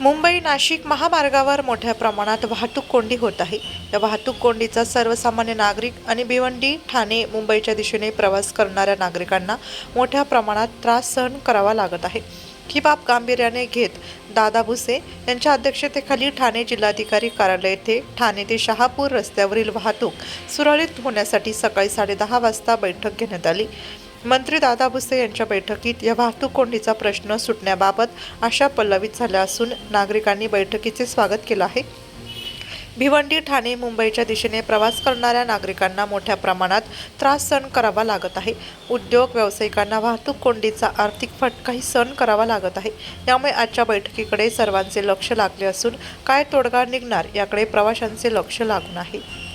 मुंबई नाशिक महामार्गावर मोठ्या प्रमाणात वाहतूक कोंडी होत आहे. या वाहतूक कोंडीचा सर्वसामान्य नागरिक आणि भिवंडी ठाणे मुंबईच्या दिशेने प्रवास करणाऱ्या नागरिकांना मोठ्या प्रमाणात त्रास सहन करावा लागत आहे. ही बाब गांभीर्याने घेत दादा भुसे यांच्या अध्यक्षतेखाली ठाणे जिल्हाधिकारी कार्यालय येथे ठाणे ते शहापूर रस्त्यावरील वाहतूक सुरळीत होण्यासाठी सकाळी साडेदहा वाजता बैठक घेण्यात आली. मंत्री दादा भुसे यांच्या बैठकीत या वाहतूक कोंडीचा प्रश्न सुटण्याबाबत आशा पल्लवित झाल्या असून नागरिकांनी बैठकीचे स्वागत केलं आहे. भिवंडी ठाणे मुंबईच्या दिशेने प्रवास करणाऱ्या नागरिकांना मोठ्या प्रमाणात त्रास सहन करावा लागत आहे. उद्योग व्यावसायिकांना वाहतूक कोंडीचा आर्थिक फटकाही सहन करावा लागत आहे. यामुळे आजच्या बैठकीकडे सर्वांचे लक्ष लागले असून काय तोडगा निघणार याकडे प्रवाशांचे लक्ष लागून आहे.